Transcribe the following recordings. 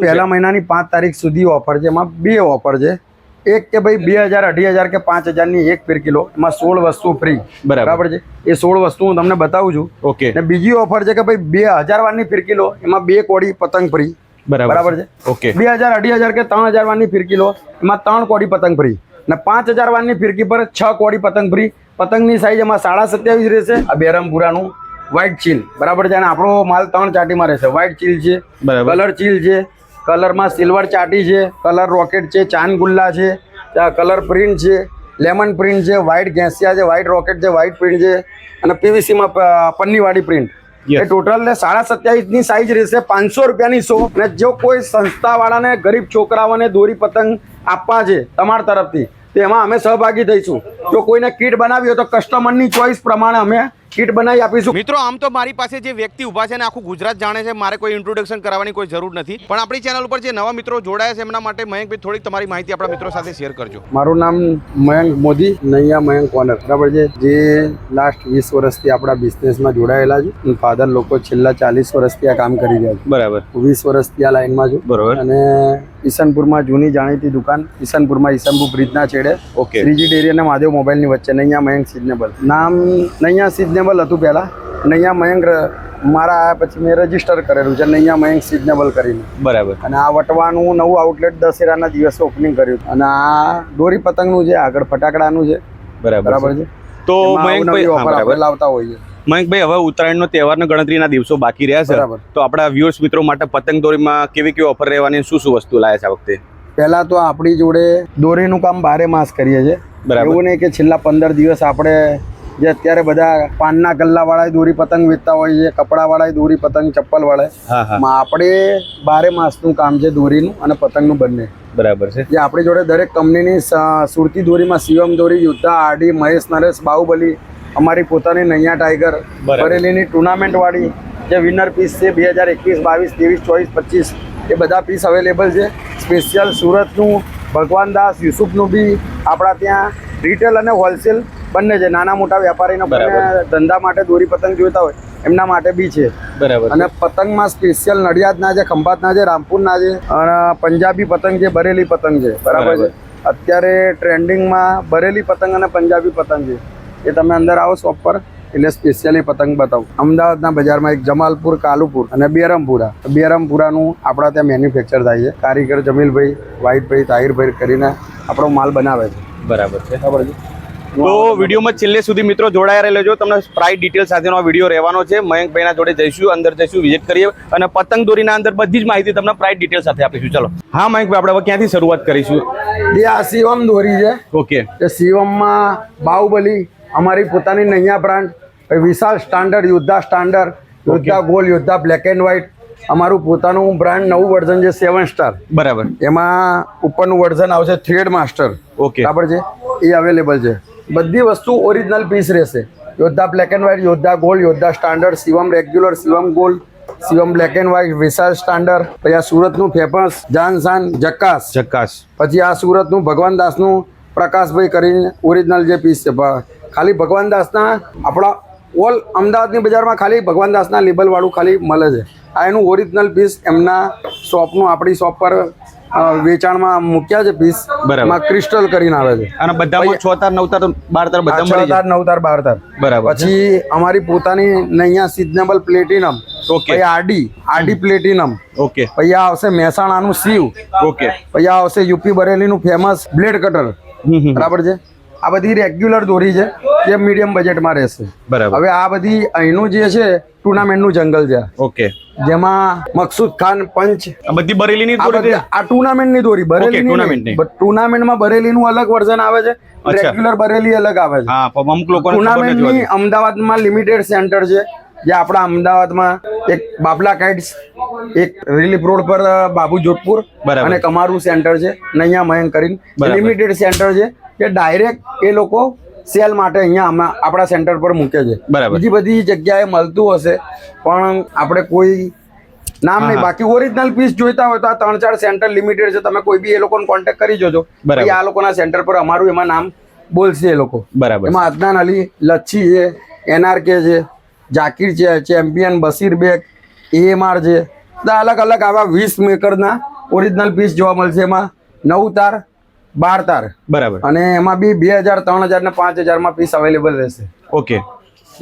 પહેલા મહિનાની પાંચ તારીખ સુધી ઓફર છે. એમાં બે ઓફર છે. એક કે ભાઈ બે હજાર અઢી હજાર કે પાંચ હજારની એક પીર કિલો એમાં સોળ વસ્તુ ફ્રી બરાબર. છે? એ સોળ વસ્તુ હું તમને બતાવું છું. ઓકે. ને બીજી ઓફર છે કે ભાઈ બે હજાર વારની ફિર કિલો એમાં બે કોડી પતંગ ફ્રી બરાબર. બરાબર છે? ઓકે. બે હજાર અઢી હજાર કે ત્રણ હજાર વારની ફિર કિલો એમાં ત્રણ કોડી પતંગ ફ્રી ને પાંચ હજાર વારની ફિરકી પર છ કોડી પતંગ ફ્રી પતંગની સાઈઝ એમાં સાડા સત્યાવીસ રહેશે. આ બેરમપુરાનું વ્હાઇટ ચીલ બરાબર છે? અને આપણો માલ ત્રણ ચાટીમાં રહેશે. વ્હાઇટ ચીલ છે. કલર ચીલ છે. કલરમાં સિલ્વર ચાટી છે કલર રોકેટ છે ચાંદ ગુલ્લા છે કલર પ્રિન્ટ છે લેમન પ્રિન્ટ છે વ્હાઇટ ગેસિયા છે વ્હાઇટ રોકેટ છે વ્હાઇટ પ્રિન્ટ છે અને પીવીસીમાં પન્નીવાળી પ્રિન્ટ. એ ટોટલ ને સાડા સત્યાવીસની સાઇઝ સાઈઝ રહેશે પાંચસો રૂપિયાની સો અને જો કોઈ સંસ્થાવાળાને ગરીબ છોકરાઓને દોરી પતંગ આપવા છે તમારા તરફથી તો એમાં અમે સહભાગી થઈશું. જો કોઈને કીટ બનાવી હોય તો કસ્ટમરની ચોઈસ પ્રમાણે અમે કીટ બનાવી આપીશું. મિત્રો આમ તો મારી પાસે જે વ્યક્તિ ઊભા છે ને આખું ગુજરાત જાણે છે મારે કોઈ ઇન્ટ્રોડક્શન કરાવવાની કોઈ જરૂર નથી. પણ આપણી ચેનલ ઉપર જે નવા મિત્રો જોડાયા છે એમના માટે મયંકભાઈ થોડીક તમારી માહિતી આપણા મિત્રો સાથે શેર કરજો. મારું નામ મયંક મોદી નૈયા મયંક કોનર બરાબર છે? જે લાસ્ટ વીસ વર્ષથી આપણા બિઝનેસમાં જોડાયેલા છે. ફાધર લોકો છેલ્લા ચાલીસ વર્ષથી આ કામ કરી રહ્યા છે. બરાબર. વીસ વર્ષથી આ લાઈનમાં છું. બરાબર. અને ઈસનપુરમાં જૂની જાણીતી દુકાન ઈસનપુરમાં ઈસનપુર બ્રિજના છેડે. ઓકે. શ્રીજી ડેરી અને મહાદેવ મોબાઈલની વચ્ચે નૈયા મયંક સિઝનેબલ. નામ નૈયા સિઝનેબલ હતું પહેલાં. નૈયા મયંક મારા આ પછી મેં રજિસ્ટર કરેલું છે નૈયા મયંક સિઝનેબલ કરીને. બરાબર. અને આ વટવાનું નવું આઉટલેટ દશેરાના દિવસે ઓપનિંગ કર્યું અને આ દોરી પતંગનું છે આગળ ફટાકડાનું છે. બરાબર બરાબર છે. તો મયંક લાવતા હોઈએ. મયંકભાઈ હવે ઉત્તરાયણનો તહેવારનો ગણતરીના દિવસો બાકી રહ્યા છે. તો આપણા વ્યુઅર્સ મિત્રો માટે પતંગ દોરીમાં કેવી કેવી ઓફર રહેવાની શું શું વસ્તુ લાયા છે આ વખતે? પહેલા તો આપણી જોડે દોરીનું કામ બારે માસ કરીએ છીએ. બરાબર. એવું નહીં કે છેલ્લા પંદર દિવસ આપણે જે અત્યારે બધા પાનના ગલ્લાવાળા દોરી પતંગ વેચતા હોય છે કપડાવાળા દોરી પતંગ ચપ્પલ વાળા હા હા. માં આપણે બારે માસનું કામ છે દોરીનું અને પતંગનું બંને. બરાબર છે. જે આપણી જોડે દરેક કંપનીની સુરતી દોરીમાં શિવમ દોરી યુદ્ધા આરડી મહેશ નરેશ બાહુબલી અમારી પોતાની નૈયા ટાઈગર. બરેલીની ટુર્નામેન્ટ વાળી જે વિનર પીસ છે બે હજાર એકવીસ બાવીસ ત્રેવીસ ચોવીસ પચીસ એ બધા પીસ અવેલેબલ છે. સ્પેશિયલ સુરતનું ભગવાન દાસ યુસુફનું બી આપણા ત્યાં રિટેલ અને હોલસેલ બંને છે. નાના મોટા વેપારીનો. ધંધા માટે દોરી પતંગ જોઈતા હોય એમના માટે બી છે. બરાબર. અને પતંગમાં સ્પેશિયલ નડિયાદના છે ખંભાતના છે રામપુરના છે અને પંજાબી પતંગ છે બરેલી પતંગ છે. બરાબર છે. અત્યારે ટ્રેન્ડિંગમાં બરેલી પતંગ અને પંજાબી પતંગ છે. એ તમે અંદર આવો શોપ પર. એટલે સ્પેશિયલી પતંગ બતાવું. અમદાવાદના બજારમાં એક જમાલપુર કાલુપુર અને બેરમપુરા. બેરમપુરાનું આપણા ત્યાં મેન્યુફેક્ચર થાય છે. કારીગર જમીલભાઈ વાહિદભાઈ તાહિરભાઈ કરીને આપણો માલ બનાવે છે. બરાબર છે. બરાબર છે તો વિડીયોમાં છેલ્લે સુધી મિત્રો જોડાયા રહેજો. તમને પ્રાઇસ ડિટેલ સાથેનો આ વીડિયો રહેવાનો છે. મયંકભાઈના જોડે જઈશું અંદર જઈશું વિઝિટ કરીએ અને પતંગ દોરીના અંદર બધી જ માહિતી તમને પ્રાઇસ ડિટેલ સાથે આપીશું. ચલો. હા મયંકભાઈ આપણે હવે ક્યાંથી શરૂઆત કરીશું? આ શિવમ દોરી છે. ઓકે તે શિવમમાં બાહુબલી અમારી પોતાની Naiya brand Vishal standard Yoddha standard Yoddha gold Yoddha black and white. અમારું પોતાનું બ્રાન્ડ નવું વર્ઝન છે સેવન સ્ટાર. બરાબર. એમાં ઉપરનું વર્ઝન આવશે થ્રેડ માસ્ટર. ઓકે બરાબર છે? એ અવેલેબલ છે. બધી વસ્તુ ઓરિજિનલ પીસ રહેશે. Yoddha black and white Yoddha gold Yoddha standard Shivam regular Shivam gold Shivam black and white Vishal standard પછી આ સુરતનું ફેમસ જાનસાન જકાસ જકાશ પછી આ સુરતનું ભગવાન દાસનું પ્રકાશભાઈ કરીને ઓરિજિનલ જે પીસ છે ખાલી ભગવાન દાસના આપણા ઓલ અમદાવાદની બજારમાં ખાલી ભગવાન દાસના લેબલવાળું ખાલી મળે છે. આ એનું ઓરિજિનલ પીસ એમના શોપનું આપણી શોપ પર વેચાણમાં મૂક્યા છે પીસ બરાબર. ક્રિસ્ટલ કરીને આવે છે. અને બધામાં છ તાર નવ તાર બાર તાર બધા છ તાર નવ તાર બાર તાર. બરાબર. પછી અમારી પોતાની નૈયા સિઝનેબલ પ્લેટિનમ ઓકે. પછી આરડી આરડી પ્લેટિનમ ઓકે પછી આ આવશે મહેસાણાનું શિવ. ઓકે પછી આ આવશે યુપી બરેલીનું ફેમસ બ્લેડ કટર. બરાબર છે? આ બધી રેગ્યુલર દોરી છે જે મીડિયમ બજેટમાં રહેશે. બરાબર. હવે આ બધી અહીંનું જે છે ટુર્નામેન્ટનું જંગલ છે. ઓકે. જેમાં મકસૂદ ખાન પંચ આ બધી બરેલીની દોરી આ ટુર્નામેન્ટની દોરી બરેલી tournamentની. ટુર્નામેન્ટમાં બરેલીનું અલગ વર્ઝન આવે છે રેગ્યુલર બરેલી અલગ આવે છે. અમુક લોકો ટુર્નામેન્ટની અમદાવાદમાં લિમિટેડ સેન્ટર છે જે આપણા અમદાવાદમાં એક બાબલા કાઇટ્સ એક રિલીફ રોડ પર બાબુ જોધપુર અને કમારું સેન્ટર છે નૈયા મયંક કરીને લિમિટેડ સેન્ટર છે. કે ડાયરેક્ટ એ લોકો સેલ માટે અહીંયા આપણા સેન્ટર પર મૂકે છે. બરાબર. બીજી બધી જગ્યાએ મળતું હશે પણ આપણે કોઈ નામ નહીં. બાકી ઓરિજિનલ પીસ જોઈતા હોય તો આ ત્રણ ચાર સેન્ટર લિમિટેડ છે. તમે કોઈ બી એ લોકોને કોન્ટેક્ટ કરી જોજો. પછી આ લોકોના સેન્ટર પર અમારું એમાં નામ બોલશે એ લોકો. બરાબર. એમાં અદનાન અલી લચ્છી છે એનઆરકે છે જાકીર છે ચેમ્પિયન બસીર બેગ એએમઆર છે. બધા અલગ અલગ આવા વીસ મેકરના ઓરિજિનલ પીસ જોવા મળશે એમાં. નવ તાર બાર તાર. બરાબર. અને એમાં બી બે હજાર ત્રણ હજાર ને પાંચ હજારમાં પીસ અવેલેબલ રહેશે. ઓકે.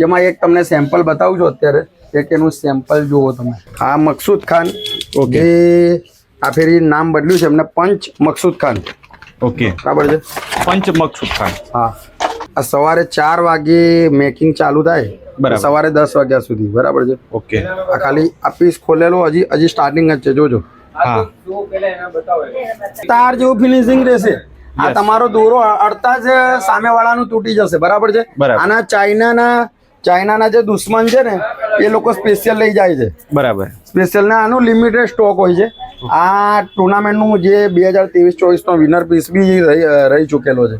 એમાં એક તમને સેમ્પલ બતાવું છું અત્યારે. એક એનું સેમ્પલ જુઓ તમે. આ મકસૂદ ખાન. ઓકે. આ ફેરી નામ બદલ્યું છે એમને પંચ મકસૂદ ખાન. ઓકે. બરાબર છે? પંચ મકસુદ ખાન. હા. આ સવારે ચાર વાગે મેકિંગ ચાલુ થાય. બરાબર. સવારે દસ વાગ્યા સુધી. બરાબર છે? ઓકે. આ ખાલી આ પીસ ખોલેલો હજી હજી સ્ટાર્ટિંગ જ છે. જોજો. હા. તાર જેવું ફિનિશિંગ રહેશે. આ તમારો દોરો અડતા જ સામેવાળાનું તૂટી જશે. બરાબર છે. આના ચાઇનાના ચાઇનાના જે દુશ્મન છે ને એ લોકો સ્પેશિયલ લઈ જાય છે. બરાબર. સ્પેશિયલ ને આનું લિમિટેડ સ્ટોક હોય છે. આ ટુર્નામેન્ટનું જે બે હજાર ત્રેવીસ ચોવીસનો વિનર પીસ બી રહી ચૂકેલો છે.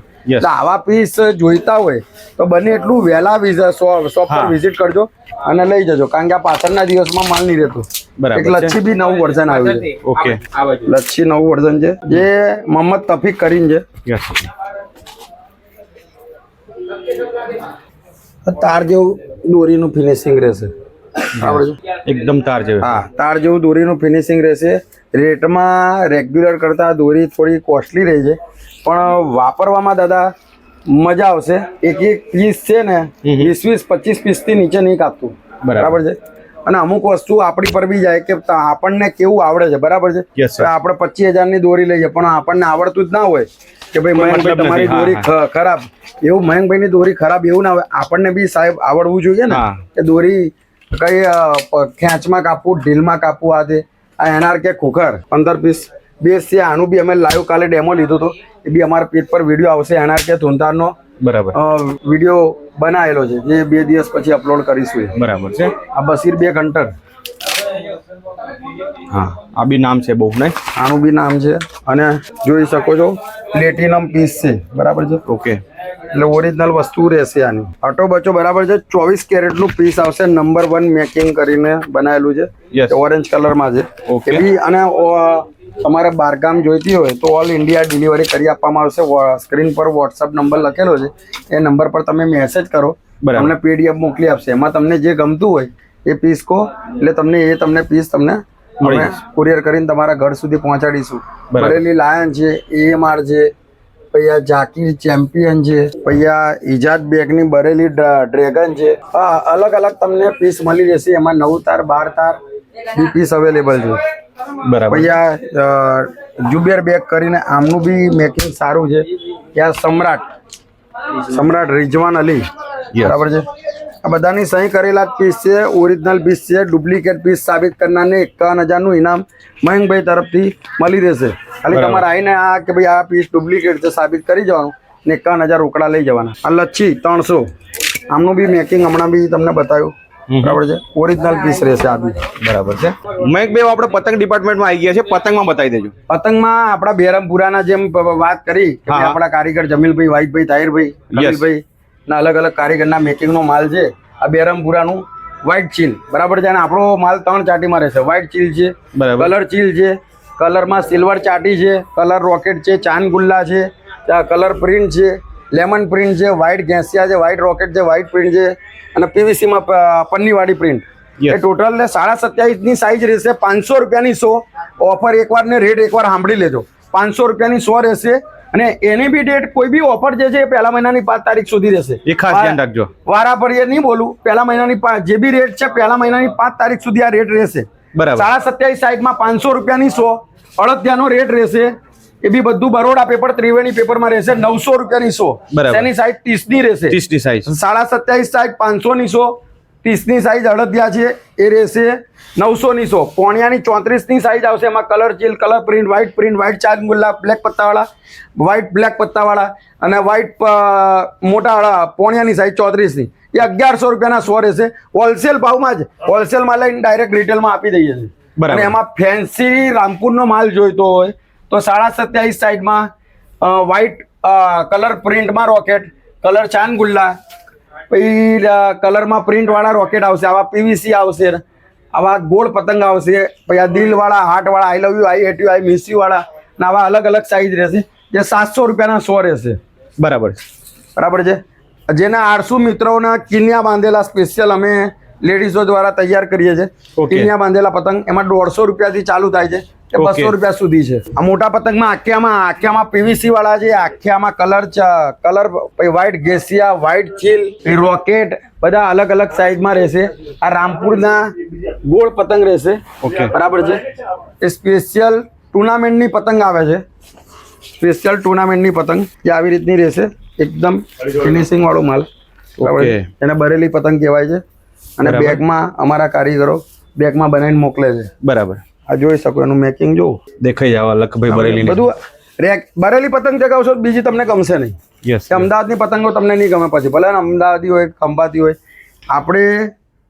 આવા પીસ જોઈતા હોય તો બને એટલું વહેલા શોપ પર વિઝિટ કરજો અને લઈ જજો. કારણ કે આ પાછળના દિવસમાં માલ નહીં રહેતો. બરાબર એક લચ્છી બી નવું વર્ઝન આવ્યું છે. ઓકે લચ્છી નવું વર્ઝન છે. જે મોહમ્મદ તફીક કરીને છે. તાર જેવું દોરીનું ફિનિશિંગ રહેશે. એકદમ તાર જેવું. હા તાર જેવું દોરીનું ફિનિશિંગ રહેશે. રેટમાં રેગ્યુલર કરતાં દોરી થોડી કોસ્ટલી રહી છે. પણ વાપરવામાં દાદા મજા આવશે. એક એક પીસ છે ને. વીસ વીસ પચીસ પીસથી નીચે નહીં કાપતું. બરાબર. છે? અને અમુક વસ્તુ આપણી પર બી જાય કે આપણને કેવું આવડે છે બરાબર છે? આપણે પચીસ હજારની દોરી લઈએ પણ આપણને આવડતું જ ના હોય કે ભાઈ મયંકભાઈ તમારી દોરી ખરાબ. એવું મયંકભાઈની દોરી ખરાબ એવું ના હોય આપણને બી સાહેબ આવડવું જોઈએ ને કે દોરી કઈ ખેંચમાં કાપવું ઢીલમાં કાપવું આ તે આ એનઆરકે ખોખર પંદર પીસ બેસ છે આનું બી અમે લાઈવ કાલે ડેમો લીધો હતો. એ બી અમારા પેજ પર વીડિયો આવશે. એનઆરકે ધૂંધારનો બરાબર. વીડિયો બનાવેલો છે. જે બે દિવસ પછી અપલોડ કરીશું. બરાબર છે. આ બસીર બે ઘંટર. હા. આ બી નામ છે બહુ નહીં આનું બી નામ છે. અને જોઈ શકો છો પ્લેટિનમ પીસ છે. બરાબર છે? ઓકે એટલે ઓરિજિનલ વસ્તુ રહેશે આની. અટો બચો બરાબર છે ચોવીસ કેરેટનું પીસ આવશે નંબર વન મેકિંગ કરીને બનાવેલું છે. ઓરેન્જ કલરમાં છે. ઓકે અને તમારે બારગામ જોઈતી હોય તો ઓલ ઇન્ડિયા ડિલિવરી કરી આપવામાં આવશે. સ્ક્રીન પર વોટ્સઅપ નંબર લખેલો છે. એ નંબર પર તમે મેસેજ કરો. તમને પીડીએફ મોકલી આપશે. એમાં તમને જે ગમતું હોય એ પીસ કહો. એટલે તમને એ તમને પીસ તમને અમે કુરિયર કરીને તમારા ઘર સુધી પહોંચાડીશું. બરેલી લાયન છે એએમઆર છે પછી આ ઝાકીર ચેમ્પિયન છે પછી આ ઇજાદ બેગની બરેલી ડ્રેગન છે. આ અલગ અલગ તમને પીસ મળી જશે. એમાં નવ તાર બાર તાર બી પીસ અવેલેબલ છે. બરાબર. પછી આ જુબેર બેગ કરીને આમનું બી મેકિંગ સારું છે. ત્યાં સમ્રાટ સમ્રાટ રિજવાન અલી. બરાબર છે? આ બધાની સહી કરેલા પીસ છે. ઓરિજિનલ પીસ છે. ડુપ્લિકેટ પીસ સાબિત કરનારને એકાવન હજારનું ઇનામ મયંકભાઈ તરફથી મળી રહેશે. ખાલી તમારે આવીને આ કે ભાઈ આ પીસ ડુપ્લિકેટ છે સાબિત કરી જવાનું ને એકાવન હજાર રોકડા લઈ જવાના. આ લચ્છી ત્રણસો. આમનું બી મેકિંગ હમણાં બી તમને બતાવ્યું. બરાબર છે? ઓરિજિનલ પીસ રહેશે આ બી. બરાબર છે. મયંકભાઈ આપણે પતંગ ડિપાર્ટમેન્ટમાં આવી ગયા છે પતંગમાં બતાવી દેજો. પતંગમાં આપણા બેરમપુરાના જેમ વાત કરી. આપણા કારીગર જમીલભાઈ વાઈટભાઈ તાહિરભાઈ કપિલભાઈ ના અલગ અલગ કારીગરના મેકિંગનો માલ છે. આ બેરમપુરાનું વ્હાઈટ ચીલ બરાબર છે? અને આપણો માલ ત્રણ ચાટીમાં રહેશે. વ્હાઇટ ચીલ છે બરાબર. કલર ચીલ છે કલરમાં સિલ્વર ચાટી છે કલર રોકેટ છે ચાંદ ગુલ્લા છે કલર પ્રિન્ટ છે લેમન પ્રિન્ટ છે વ્હાઇટ ગેસિયા છે વ્હાઇટ રોકેટ છે વ્હાઇટ પ્રિન્ટ છે અને પીવીસીમાં પન્નીવાળી પ્રિન્ટ. એ ટોટલ સાડા સત્યાવીસની સાઇઝ રહેશે પાંચસો રૂપિયાની સો. ઓફર એકવાર ને રેટ એકવાર સાંભળી લેજો. પાંચસો રૂપિયાની સો રહેશે અને એની બી ડેટ કોઈ બી ઓફર જે છે એ પહેલા મહિનાની પાંચ તારીખ સુધી રહેશે. એ ખાસ ધ્યાન રાખજો. વારા પર એ નહીં બોલું પહેલા મહિનાની પાંચ જે બી રેટ છે પહેલા મહિનાની પાંચ તારીખ સુધી આ રેટ રહેશે. બરાબર. સાડા સત્યાવીસ સાઈડમાં પાંચસો રૂપિયાની સો. અડદિયાનો રેટ રહેશે. એ બી બધું બરોડા પેપર ત્રિવેણી પેપરમાં રહેશે. નવસો રૂપિયાની સો. તેની સાઈડ ત્રીસની રહેશે. ત્રીસની સાઈઝ સાડા સત્યાવીસ સાઈઝ પાંચસો ની સો. ત્રીસની સાઈઝ અડદિયા છે. એ રહેશે નવસો ની સો. પોણિયાની ચોત્રીસની સાઈઝ આવશે. એમાં કલર ચીલ colour print white print white charge મુલ્લા બ્લેક પત્તાવાળા વ્હાઈટ બ્લેક પત્તાવાળા અને વ્હાઈટ મોટાવાળા પોણિયાની સાઈઝ ચોત્રીસની. એ અગિયારસો રૂપિયાના સો રહેશે. હોલસેલ ભાવમાં જ. હોલસેલમાં લઈને ડાયરેક્ટ રિટેલમાં આપી દઈએ છીએ. બરાબર. એમાં ફેન્સી રામપુરનો માલ જોઈતો હોય તો સાડા સત્યાવીસ સાઈડમાં વ્હાઈટ કલર પ્રિન્ટમાં રોકેટ કલર ચાંદ ગુલ્લા પછી કલરમાં પ્રિન્ટવાળા રોકેટ આવશે આવા પીવીસી આવશે આવા ગોળ પતંગ આવશે પછી આ દિલવાળા હાર્ટવાળા I love you I hate you I miss you વાળા ને આવા અલગ અલગ સાઈઝ રહેશે જે સાતસો રૂપિયાના સો રહેશે. બરાબર. બરાબર છે? જેના આઠસો મિત્રોના કિન્યા બાંધેલા સ્પેશિયલ અમે લેડીઝો દ્વારા તૈયાર કરીએ છીએ. કિન્યા બાંધેલા પતંગ એમાં દોઢસો રૂપિયાથી ચાલુ થાય છે એ બસો રૂપિયા સુધી છે. આ મોટા પતંગમાં આખ્યામાં આખ્યામાં પીવીસી વાળા છે આખ્યામાં કલર કલર વ્હાઇટ ગેસિયા વ્હાઇટ ચીલ રોકેટ બધા અલગ અલગ સાઈઝમાં રહેશે. આ રામપુરના ગોળ પતંગ રહેશે. ઓકે બરાબર છે? એ સ્પેશિયલ ટુર્નામેન્ટની પતંગ આવે છે. સ્પેશિયલ ટુર્નામેન્ટની પતંગ જે આવી રીતની રહેશે. એકદમ ફિનિશિંગ વાળો માલ. એને બરેલી પતંગ કહેવાય છે. અને બેગમાં અમારા કારીગરો બેગમાં બનાવીને મોકલે છે. બરાબર. આ જોઈ શકો એનું મેકિંગ જો દેખાઈ જવા લખભાઈ બરેલી બધું રેક બરેલી પતંગ ચગાવશો તો બીજી તમને ગમશે નહીં. યસ અમદાવાદની પતંગો તમને નહીં ગમે પછી. ભલે અમદાવાદી હોય ખંભાતી હોય. આપણે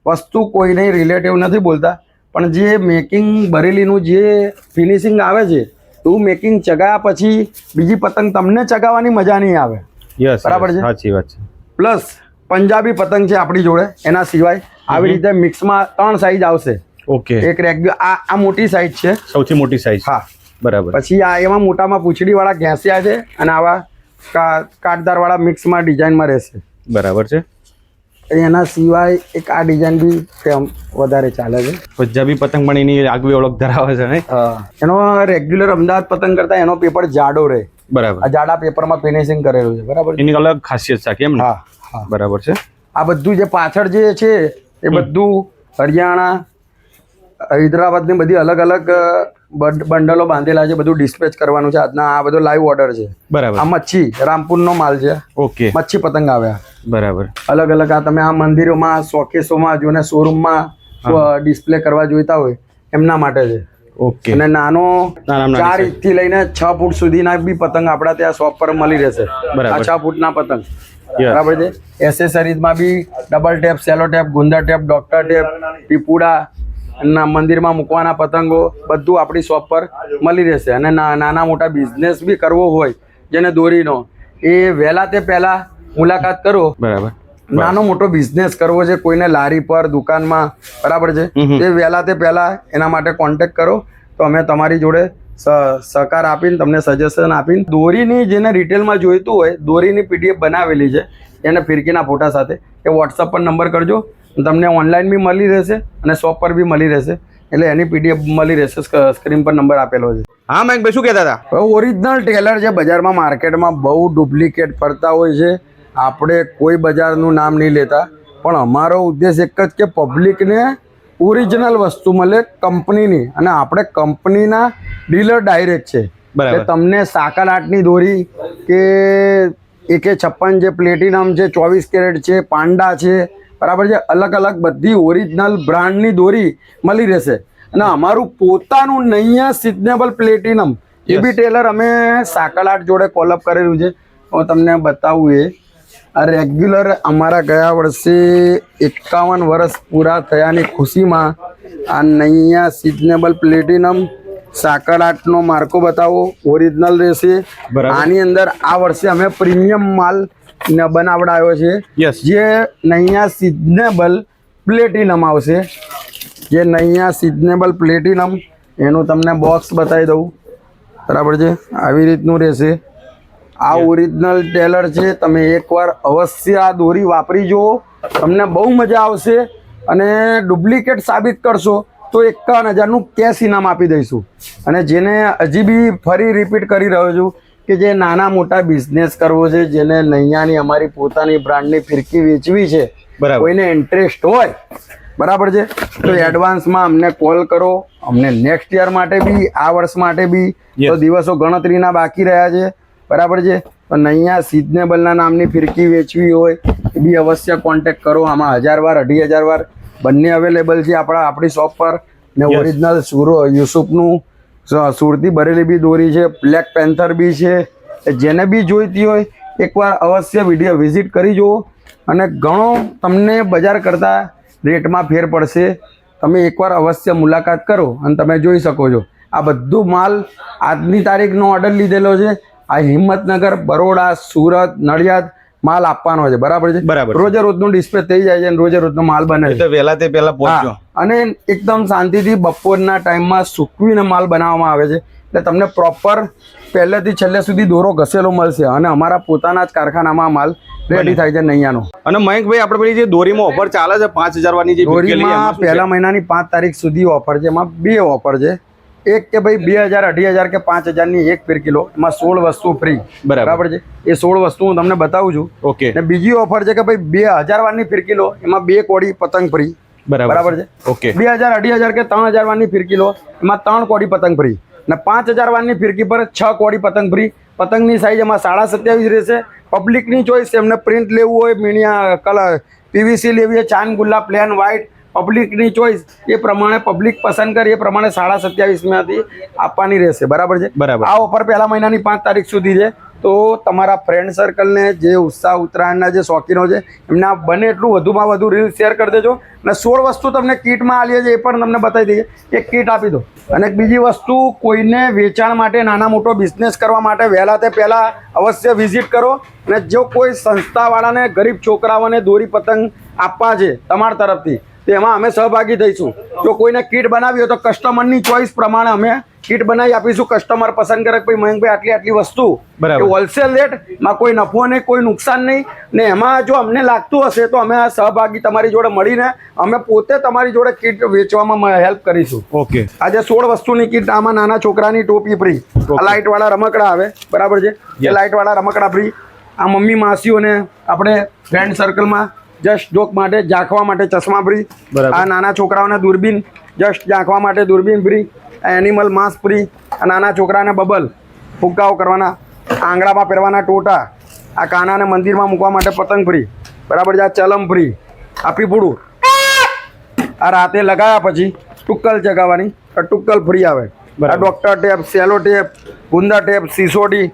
વસ્તુ કોઈને રિલેટિવ નથી બોલતા. પણ જે મેકિંગ બરેલીનું જે ફિનિશિંગ આવે છે એવું મેકિંગ ચગાવ્યા પછી બીજી પતંગ તમને ચગાવવાની મજા નહીં આવે. યસ બરાબર છે? સાચી વાત છે. પ્લસ પંજાબી પતંગ છે આપણી જોડે એના સિવાય આવી રીતે મિક્સમાં ત્રણ સાઈઝ આવશે. ઓકે એક રેક આ આ મોટી સાઈઝ છે. સૌથી મોટી સાઈઝ હા. બરાબર. પછી આ એમાં મોટામાં પૂંછડી વાળા ઘેંસિયા છે અને આવા કા- કાટદાર વાળા મિક્સમાં ડિઝાઇનમાં રહેશે. બરાબર છે. એના સિવાય એક આ ડિઝાઇન બી ફેમ વધારે ચાલે છે. પંજાબી પતંગ પણ એની આગવી ઓળખ ધરાવે છે ને? એનો રેગ્યુલર અમદાવાદ પતંગ કરતા એનો પેપર જાડો રહે. બરાબર. આ જાડા પેપરમાં ફિનિશિંગ કરેલું છે બરાબર? એની અલગ ખાસિયત છે કેમ ને? હા હા. બરાબર છે. આ બધું જે પાછળ જે છે એ બધું હરિયાણા હૈદરાબાદની બધી અલગ અલગ બંડલો બાંધેલા છે બધું ડિસ્પેચ કરવાનું છે. આજના આ બધો લાઈવ ઓર્ડર છે. બરાબર. આ મચ્છી રામપુરનો માલ છે. ઓકે. મચ્છી પતંગ આવ્યા. બરાબર. અલગ અલગ આ તમે આ મંદિરોમાં શોકેસોમાં જો ને શોરૂમમાં ડિસ્પ્લે કરવા જોઈતા હોય એમના માટે છે. ઓકે. અને નાનો ચાર ઇંચથી લઈને છ ફૂટ સુધીના બી પતંગ આપણા ત્યાં શોપ પર મળી રહેશે. બરાબર. આ છ ફૂટના પતંગ. બરાબર છે? એસેસરીઝમાં બી ડબલ ટેપ સેલો ટેપ ગુંદર ટેપ ડોક્ટર ટેપ પીપુડા ના મંદિરમાં મૂકવાના પતંગો બધું આપણી શોપ પર મળી રહેશે. અને નાના મોટા બિઝનેસ બી કરવો હોય જેને દોરીનો એ વહેલા તે પહેલા મુલાકાત કરો. બરાબર. નાનો મોટો બિઝનેસ કરવો છે કોઈને લારી પર દુકાનમાં બરાબર છે. તે વહેલા તે પહેલા એના માટે કોન્ટેક્ટ કરો. તો અમે તમારી જોડે સહકાર આપીને તમને સજેશન આપીને દોરીની જેને રિટેલમાં જોઈતું હોય દોરીની પીડીએફ બનાવેલી છે એને ફિરકીના ફોટા સાથે એ વોટ્સઅપ પર નંબર કરજો. તમને ઓનલાઈન બી મળી રહેશે અને શોપ પર બી મળી રહેશે. એટલે એની પીડીએફ મળી રહેશે સ્ક્રીન પર નંબર આપેલો છે. હા મયંકભાઈ શું કહેતા હતા? ઓરિજિનલ ટેલર જે બજારમાં માર્કેટમાં બહુ ડુપ્લિકેટ ફરતા હોય છે આપણે કોઈ બજારનું નામ નહીં લેતા. પણ અમારો ઉદ્દેશ એક જ કે પબ્લિકને ઓરિજિનલ વસ્તુ મળે કંપનીની. અને આપણે કંપનીના ડીલર ડાયરેક્ટ છે. બરાબર. તમને સાકર આટની દોરી કે એકે છપ્પન જે પ્લેટિનમ છે ચોવીસ કેરેટ છે પાંડા છે બરાબર છે? અલગ અલગ બધી ઓરિજિનલ બ્રાન્ડની દોરી મળી રહેશે. અને અમારું પોતાનું નૈયા સિઝનેબલ પ્લેટિનમ એ બી ટેલર અમે સાકળાટ જોડે કોલઅપ કરેલું છે. હું તમને બતાવું એ. આ રેગ્યુલર અમારા ગયા વર્ષે એકાવન વર્ષ પૂરા થયાની ખુશીમાં આ નૈયા સિઝનેબલ પ્લેટિનમ સાકર આર્ટનો માર્કો બતાવો. ઓરિજિનલ રહેશે. આની અંદર આ વર્ષે અમે પ્રીમિયમ માલ બનાવડાયો છે. જે નૈયા સિઝનેબલ પ્લેટિનમ આવશે. જે નૈયા સિઝનેબલ પ્લેટિનમ એનું તમને બોક્સ બતાવી દઉં. બરાબર છે? આવી રીતનું રહેશે. આ ઓરિજિનલ ટેલર છે. તમે એકવાર અવશ્ય આ દોરી વાપરી જુઓ. તમને બહુ મજા આવશે અને ડુપ્લિકેટ સાબિત કરશો તો એકાવન હજારનું કેશ ઇનામ આપી દઈશું. અને જેને હજી બી ફરી રિપીટ કરી રહ્યો છું કે જે નાના મોટા બિઝનેસ કરવો છે જેને નૈયાની અમારી પોતાની બ્રાન્ડની ફિરકી વેચવી છે બરાબર. કોઈને ઇન્ટરેસ્ટ હોય બરાબર છે? તો એડવાન્સમાં અમને કોલ કરો. અમને નેક્સ્ટ યર માટે બી આ વર્ષ માટે બી. તો દિવસો ગણતરીના બાકી રહ્યા છે બરાબર છે? પણ અહીંયા સિઝનેબલના નામની ફિરકી વેચવી હોય એ બી અવશ્ય કોન્ટેક્ટ કરો. આમાં હજાર વાર અઢી હજાર વાર બંને અવેલેબલ છે આપણા આપણી શોપ પર. ને ઓરિજિનલ સુરો યુસુફનું સુરતી બરેલી બી દોરી છે બ્લેક પેન્થર બી છે. જેને બી જોઈતી હોય, એકવાર અવશ્ય વીડિયો વિઝિટ કરી જુઓ. અને ઘણો તમને બજાર કરતાં રેટમાં ફેર પડશે. તમે એકવાર અવશ્ય મુલાકાત કરો અને તમે જોઈ શકો છો. આ બધું માલ આજની તારીખનો ઓર્ડર લીધેલો છે. આ હિંમતનગર, બરોડા, સુરત, નડિયાદ માલ આપવાનો છે બરાબર છે? બરાબર. રોજે રોજનું ડિસ્પ્લે થઈ જાય છે અને રોજે રોજનો માલ બને છે. વહેલા તે પહેલા પહોંચજો. અને એકદમ શાંતિથી બપોરના ટાઈમમાં સૂકવીને માલ બનાવવામાં આવે છે. એટલે તમને પ્રોપર પહેલેથી છેલ્લે સુધી દોરો ઘસેલો મળશે અને અમારા પોતાના જ કારખાનામાં માલ રેડી થાય છે નૈયાનો. અને મયંકભાઈ આપણે પેલી જે દોરીમાં ઓફર ચાલે છે પાંચ હજાર વાળી જે દોરીમાં પહેલા મહિનાની પાંચ તારીખ સુધી ઓફર છે એમાં બે ઓફર છે. એક કે ભાઈ બે હજાર અઢી હજાર કે પાંચ હજારની એક પર કિલો એમાં સોળ વસ્તુ ફ્રી બરાબર. છે? એ સોળ વસ્તુ હું તમને બતાવું છું. ઓકે. ને બીજી ઓફર છે કે ભાઈ બે હજાર વારની કિલો એમાં બે કોડી પતંગ ફ્રી બરાબર છે. ઓકે. બે હજાર અઢી હજાર કે ત્રણ હજાર વારની કિલો એમાં ત્રણ કોડી પતંગ ફ્રી અને પાંચ હજાર વારની ફિરકી પર છ કોડી પતંગ ફ્રી પતંગની સાઈઝ એમાં સાડા સત્યાવીસ રહેશે. પબ્લિકની ચોઈસ એમને પ્રિન્ટ લેવું હોય મીણિયા કલર પીવીસી લેવી હોય ચાંદ ગુલાબ પ્લેન વ્હાઇટ પબ્લિકની ચોઈસ એ પ્રમાણે પબ્લિક પસંદ કરે એ પ્રમાણે સાડા સત્યાવીસમાંથી આપવાની રહેશે. બરાબર છે? બરાબર. આ ઓફર પહેલા મહિનાની પાંચ તારીખ સુધી છે. તો તમારા ફ્રેન્ડ સર્કલને જે ઉત્સાહ ઉત્તરાયણના જે શોખીનો છે એમના બને એટલું વધુમાં વધુ રીલ શેર કરી દેજો. અને સોળ વસ્તુ તમને કીટમાં આલીએ છે એ પણ તમને બતાવી દઈએ. એક કીટ આપી દો. અને બીજી વસ્તુ કોઈને વેચાણ માટે નાના મોટો બિઝનેસ કરવા માટે વહેલા તે પહેલાં અવશ્ય વિઝિટ કરો. અને જો કોઈ સંસ્થાવાળાને ગરીબ છોકરાઓને દોરી પતંગ આપવા છે તમારા તરફથી તો એમાં અમે સહભાગી થઈશું. જો કોઈને કીટ બનાવી હોય તો કસ્ટમરની ચોઈસ પ્રમાણે અમે કીટ બનાવી આપીશું. કસ્ટમર પસંદ કરે ભાઈ મયંકભાઈ આટલી આટલી વસ્તુ. બરાબર. હોલસેલ રેટમાં કોઈ નફો નહીં કોઈ નુકસાન નહીં. ને એમાં જો અમને લાગતું હશે તો અમે આ સહભાગી તમારી જોડે મળીને અમે પોતે તમારી જોડે કીટ વેચવામાં હેલ્પ કરીશું. ઓકે. આજે સોળ વસ્તુની કીટ આમાં નાના છોકરાની ટોપી ફ્રી આ લાઇટ વાળા રમકડા આવે. બરાબર છે? એ. લાઇટ વાળા રમકડા ફ્રી આ મમ્મી માસીઓને આપણે ફ્રેન્ડ સર્કલમાં જસ્ટ જોક માટે ઝાંખવા માટે ચશ્મા ફ્રી. આ નાના છોકરાઓને દૂરબીન જસ્ટ ઝાંખવા માટે દૂરબીન ફ્રી. Animal mask free. આ નાના છોકરાને બબલ ફુગ્ગાઓ કરવાના. આંગળામાં પહેરવાના ટોટા. આ કાનાને મંદિરમાં મૂકવા માટે પતંગ ફ્રી. બરાબર છે આ ચલમ ફ્રી. આ પીપુડું આ રાતે લગાવ્યા પછી ટુક્કલ ચગાવવાની. ટુક્કલ ફ્રી આવે. આ ડોક્ટર ટેપ સેલો ટેપ ગુંદા ટેપ સિસોડી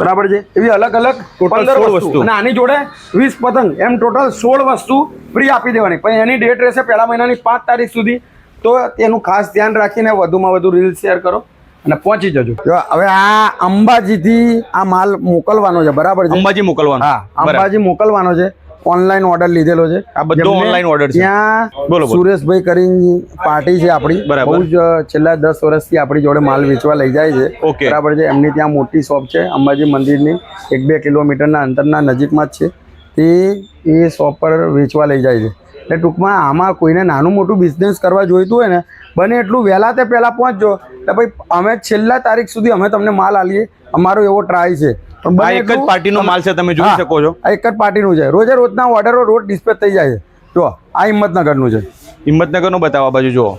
બરાબર છે? એવી અલગ અલગ પંદર વસ્તુ. અને આની જોડે વીસ પતંગ. એમ ટોટલ સોળ વસ્તુ ફ્રી આપી દેવાની. પણ એની ડેટ રહેશે પહેલા મહિનાની પાંચ તારીખ સુધી. તો તેનું ખાસ ધ્યાન રાખીને વધુમાં વધુ રીલ શેર કરો અને પહોંચી જજો. હવે આ અંબાજીથી આ માલ મોકલવાનો છે. બરાબર છે? અંબાજી મોકલવાનો. હા અંબાજી મોકલવાનો છે. ઓનલાઈન ઓર્ડર લીધેલો છે. આ બધો ઓનલાઈન ઓર્ડર છે. ત્યાં. સુરેશભાઈ કરીને પાર્ટી છે આપણી. બહુ જ છેલ્લા દસ વર્ષથી આપણી જોડે માલ વેચવા લઈ જાય છે. બરાબર છે. એમની ત્યાં મોટી શોપ છે અંબાજી મંદિરની. એક બે કિલોમીટરના અંતરના નજીકમાં જ છે. તે એ શોપ પર વેચવા લઈ જાય છે. એટલે ટૂંકમાં આમાં કોઈને નાનું મોટું બિઝનેસ કરવા જોઈતું હોય ને બને એટલું વહેલા તે પહેલાં પહોંચજો. એટલે ભાઈ અમે છેલ્લા તારીખ સુધી અમે તમને માલ આલીએ. અમારો એવો ટ્રાય છે. પણ આ એક જ પાર્ટી પાર્ટીનો માલ છે તમે જોઈ શકો છો. આ એક જ પાર્ટીનું છે. રોજે રોજના ઓર્ડરો રોજ ડિસ્પેચ થઈ જાય છે. જો આ હિંમતનગરનું છે. હિંમતનગરનું બતાવો આ બાજુ જુઓ.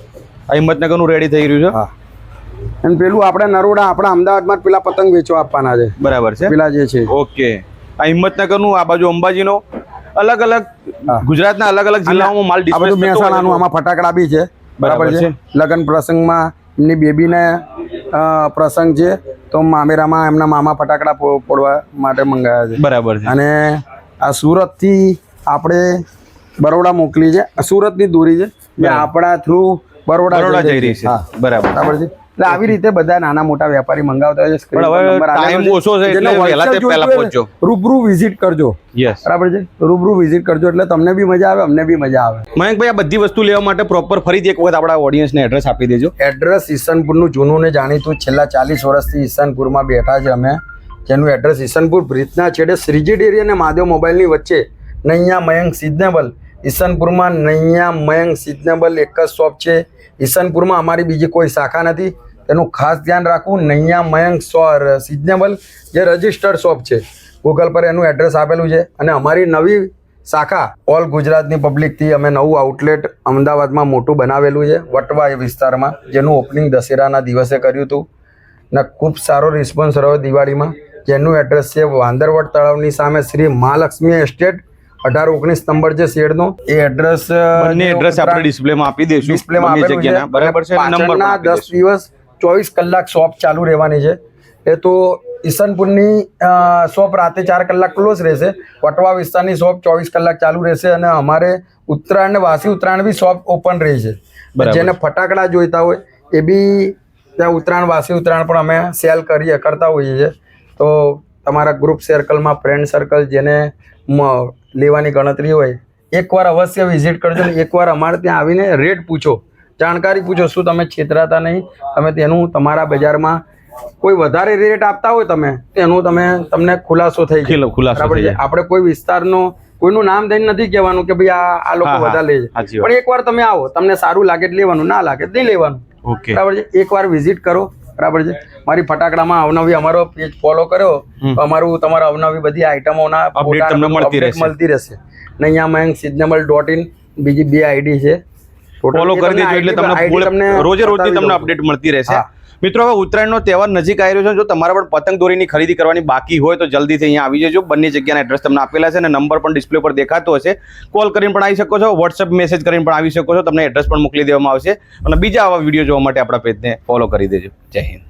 આ હિંમતનગરનું રેડી થઈ રહ્યું છે? હા. અને પેલું આપણે નરોડા આપણા અમદાવાદમાં પેલા પતંગ વેચવા આપવાના છે. બરાબર છે. પેલા જે છે. ઓકે. આ હિંમતનગરનું આ બાજુ અંબાજીનો અલગ અલગ ગુજરાતના અલગ અલગ જિલ્લાઓમાં માલ આ બધું મહેસાણાનું આમાં ફટાકડા બી છે. બરાબર છે. લગ્ન પ્રસંગમાં એમની બેબીને પ્રસંગ છે તો મામેરામાં એમના મામા ફટાકડા ફોડવા માટે મંગાવ્યા છે. બરાબર છે. અને આ સુરતથી આપણે બરોડા મોકલી છે. આ સુરતની દોરી છે. આપણા થ્રુ બરોડા જઈ રહી છે. બરાબર. બરાબર છે. એટલે આવી રીતે બધા નાના મોટા વેપારી મંગાવતા હોય છે time ઓછો છે એટલે વહેલા તે પહેલા પહોંચજો રૂબરૂ વિઝિટ કરજો. યસ બરાબર છે? રૂબરૂ વિઝિટ કરજો એટલે તમને બી મજા આવે અમને બી મજા આવે. મયંકભાઈ આ બધી વસ્તુ લેવા માટે પ્રોપર ફરીથી એક વખત આપણા ઓડિયન્સને એડ્રેસ આપી દેજો. એડ્રેસ ઈસનપુરનું જૂનું ને જાણીતું છેલ્લા ચાલીસ વર્ષથી ઈસનપુરમાં બેઠા છે અમે. જેનું એડ્રેસ ઈસનપુર બ્રિજના છેડે શ્રીજી ડેરી અને મહાદેવ મોબાઈલની વચ્ચે નૈયા મયંક સિઝનેબલ ઈસનપુરમાં નૈયા મયંક સિઝનેબલ એક જ શોપ છે. ઈસનપુરમાં અમારી બીજી કોઈ શાખા નથી. તેનું ખાસ ધ્યાન રાખવું નૈયા મયંક સોર સિઝનેબલ જે રજિસ્ટર્ડ શોપ છે. ગૂગલ પર એનું એડ્રેસ આપેલું છે અને અમારી નવી શાખા ઓલ ગુજરાતની પબ્લિકથી અમે નવું આઉટલેટ અમદાવાદમાં મોટું બનાવેલું છે વટવા એ વિસ્તારમાં જેનું ઓપનિંગ દશેરાના દિવસે કર્યું હતું. ને ખૂબ સારો રિસ્પોન્સ રહ્યો દિવાળીમાં. જેનું એડ્રેસ છે વાંદરવડ તળાવની સામે શ્રી મહાલક્ષ્મી એસ્ટેટ અઢાર ઓગણીસ નંબર છે શેડનો એ એડ્રેસ બંને એડ્રેસ આપણે ડિસ્પ્લેમાં આપી દઈશું. ડિસ્પ્લેમાં આપેલું છે. બરાબર છે? દસ દિવસ ચોવીસ કલાક શોપ ચાલુ રહેવાની છે. એ તો ઈસનપુરની શોપ રાતે ચાર કલાક ક્લોઝ રહેશે. વટવા વિસ્તારની શોપ ચોવીસ કલાક ચાલુ રહેશે અને અમારે ઉત્તરાયણ વાસી ઉત્તરાયણ બી શોપ ઓપન રહે છે. બરાબર. જેને ફટાકડા જોઈતા હોય એ બી ત્યાં ઉત્તરાયણ વાસી ઉત્તરાયણ પણ અમે સેલ કરીએ કરતા હોઈએ છીએ. તો તમારા ગ્રુપ સર્કલમાં ફ્રેન્ડ સર્કલ જેને લેવાની ગણતરી હોય એકવાર અવશ્ય વિઝિટ કરજો એકવાર અમારે ત્યાં આવીને રેટ પૂછો. જાણકારી પૂછો શું તમે છેતરાતા નહીં? તમે તેનું તમારા બજારમાં કોઈ વધારે રેટ આપતા હોય તમે તેનું તમે તમને ખુલાસો થઈ ગયો ખુલાસો. આપણે કોઈ વિસ્તારનો કોઈનું નામ દઈને નથી કહેવાનું કે ભાઈ આ આ લોકો. વધારે લે છે. પણ એકવાર તમે આવો તમને સારું લાગે લેવાનું ના લાગે તો નહીં લેવાનું. બરાબર છે? એકવાર વિઝિટ કરો. બરાબર છે? મારી ફટાકડામાં અવનવી અમારો પેજ ફોલો કર્યો. અમારું તમારા અવનવી બધી આઈટમોના તમને મળતી રહેશે. મળતી રહેશે. ને અહીંયા મયંક સિઝનેબલ ડોટ ઇન બીજી બે આઈડી છે. ફોલો કરી દેજો એટલે તમને રોજે રોજની તમને અપડેટ મળતી રહેશે. મિત્રો હવે ઉત્તરાયણનો તહેવાર નજીક આવી રહ્યો છે જો તમારા પણ પતંગ દોરીની ખરીદી કરવાની બાકી હોય તો જલ્દીથી અહીંયા આવી જજો. બંને જગ્યાના એડ્રેસ તમને આપેલા છે અને નંબર પણ ડિસ્પ્લે પર દેખાતો હશે. કોલ કરીને પણ આવી શકો છો વોટ્સએપ મેસેજ કરીને પણ આવી શકો છો. તમને એડ્રેસ પણ મોકલી દેવામાં આવશે. અને બીજા આવા વીડિયો જોવા માટે આપણા પેજને ફોલો કરી દેજો. જય હિન્દ.